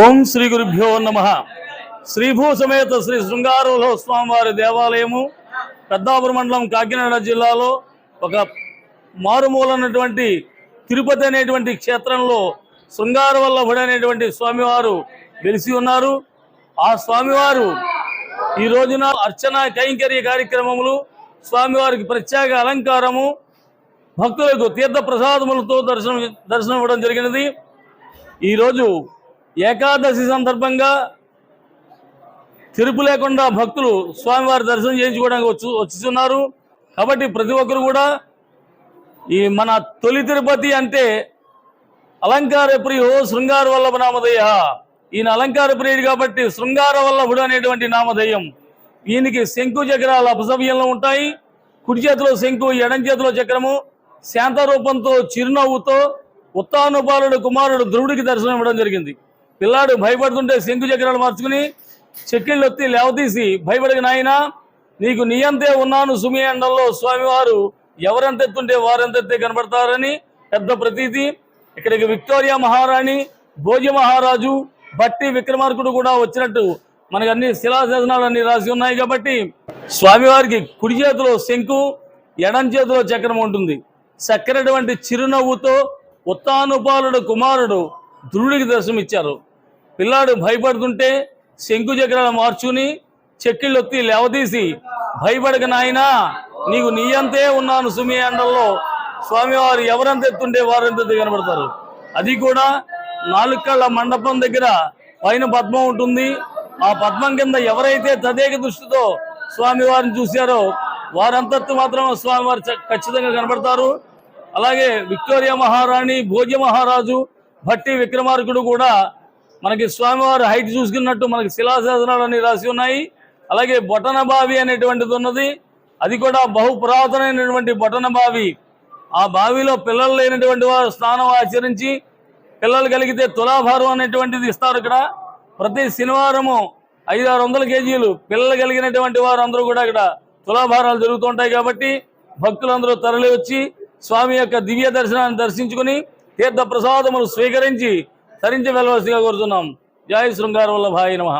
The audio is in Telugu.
ఓం శ్రీ గురుభ్యో నమ. శ్రీభూ సమేత శ్రీ శృంగారవలో స్వామివారి దేవాలయము పెద్దాపురం మండలం కాకినాడ జిల్లాలో ఒక మారుమూలన్నటువంటి తిరుపతి అనేటువంటి క్షేత్రంలో శృంగారవల్లభుడు అనేటువంటి స్వామివారు వెలిసి ఉన్నారు. ఆ స్వామివారు ఈ రోజున అర్చన కైంకర్య కార్యక్రమములు స్వామివారికి ప్రత్యేక అలంకారము భక్తులకు తీర్థ ప్రసాదములతో దర్శనం దర్శనం ఇవ్వడం జరిగినది. ఈరోజు ఏకాదశి సందర్భంగా తిరుపు లేకుండా భక్తులు స్వామివారి దర్శనం చేయించుకోవడానికి వచ్చి వచ్చుతున్నారు కాబట్టి ప్రతి ఒక్కరు కూడా ఈ మన తొలి తిరుపతి అంటే అలంకార ప్రియో శృంగార వల్లభ నామధేయ ఈయన అలంకార ప్రియుడు కాబట్టి శృంగార వల్లభుడు అనేటువంటి నామధేయం. ఈయనకి శంకు చక్రాలు అపసవ్యంలో ఉంటాయి. కుడి చేతిలో శంకు ఎడం చేతిలో చక్రము. శాంత రూపంతో చిరునవ్వుతో ఉత్తానుపాలుడు కుమారుడు ధ్రువుడికి దర్శనం ఇవ్వడం జరిగింది. పిల్లాడు భయపడుతుంటే శంకు చక్రాలు మార్చుకుని చెక్కిళ్ళు ఎత్తి లేవతీసి భయపడిన నాయన నీకు నీయంతే ఉన్నాను సుమి అండంలో. స్వామివారు ఎవరెంతెత్తుంటే వారెంతెత్తే కనబడతారని పెద్ద ప్రతీతి. ఇక్కడికి విక్టోరియా మహారాణి భోజ మహారాజు బట్టి విక్రమార్కుడు కూడా వచ్చినట్టు మనకు అన్ని శిలాశాసనాలు అన్ని రాసి ఉన్నాయి కాబట్టి స్వామివారికి కుడి చేతిలో శంకు ఎడం చేతిలో చక్రం ఉంటుంది. చక్కనటువంటి చిరునవ్వుతో ఉత్తానుపాలుడు కుమారుడు ధ్రువుడికి దర్శనం ఇచ్చారు పిల్లాడు భయపడుతుంటే శంకు చక్రాలు మార్చుని చెక్కిళ్ళు ఒత్తి లేవదీసి భయపడక నాయనా నీకు నీయంతే ఉన్నాను సుమి అండల్లో. స్వామివారు ఎవరంత ఎత్తుంటే వారంత ఎత్తు కనబడతారు? అది కూడా నాలుగు కళ్ళ మండపం దగ్గర పైన పద్మం ఉంటుంది. ఆ పద్మం కింద ఎవరైతే తదేక దృష్టితో స్వామివారిని చూశారో వారంతత్తు మాత్రం స్వామివారు చ- ఖచ్చితంగా కనబడతారు. అలాగే విక్టోరియా మహారాణి భోజ్య మహారాజు భట్టి విక్రమార్కుడు కూడా మనకి స్వామివారు హైట్ చూసుకున్నట్టు మనకి శిలాశాసనాలు అన్ని రాసి ఉన్నాయి. అలాగే బొటన బావి అనేటువంటిది ఉన్నది. అది కూడా బహు పురాతనమైనటువంటి బొటన బావి. ఆ బావిలో పిల్లలు లేనటువంటి వారు స్నానం ఆచరించి పిల్లలు కలిగితే తులాభారం అనేటువంటిది ఇస్తారు ఇక్కడ. ప్రతి శనివారము ఐదు ఆరు వందల కేజీలు పిల్లలు కలిగినటువంటి వారు అందరూ కూడా ఇక్కడ తులాభారాలు జరుగుతుంటాయి కాబట్టి భక్తులందరూ తరలి వచ్చి స్వామి యొక్క దివ్య దర్శనాన్ని దర్శించుకుని తీర్థ ప్రసాదములు స్వీకరించి తరించి వెళ్ళవలసిగా కోరుతున్నాం. జై శృంగార వల్లభాయ నమ.